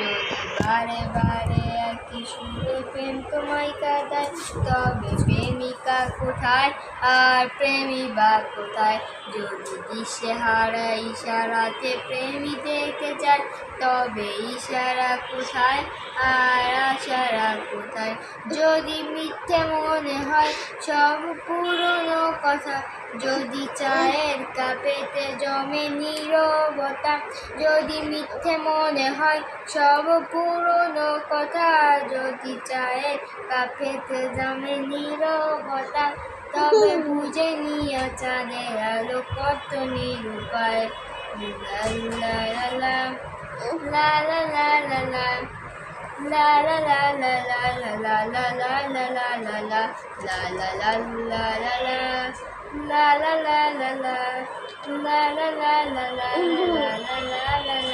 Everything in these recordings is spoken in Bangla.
বারে বারে একই প্রেম তোমায় কাঁদায়, তবে প্রেমিকা কোথায়? আর প্রেমী বা কোথায়? যদি দিশে হারা ইশারাতে প্রেমী দেখে যায়, তবে ইশারা কোথায়? আর আশারা কোথায়? যদি মিথ্যে মনে হয়, সব পুরনো কথা। যদি চায়ের কাপেতে জমে নীরবতা। যদি মিথ্যে মনে হয়, সব সব পুরনো কথা যদি চায় কাফেত জামে নিরবতা তবে বুঝে নিয়ে চাঁদে আলো কত নিরূপায় লা লা লা লা লা লা লা লা লা লা লা লা লা লা লা লা লা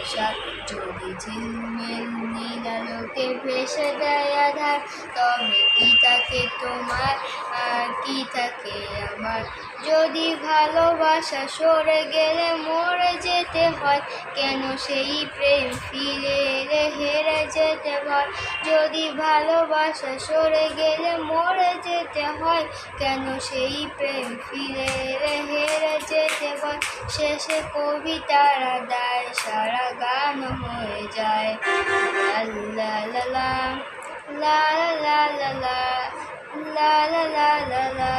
পেশার যদি ঝিলমিল নীলালোকে ভেসে দেয় আধার, তবে কি থাকে তোমার? আর কি থাকে আমার? যদি ভালোবাসা সরে গেলে মরে যেতে হয়, কেন সেই প্রেম ফিরে এলে হেরে যেতে হয়? যদি ভালোবাসা সরে গেলে মরে যেতে হয়, কেন সেই প্রেম ফিরে এলে শেষে কবিতারা দায় সারা গান হয়ে যায় লা লা লা লা লা লা লা লা লা লা লা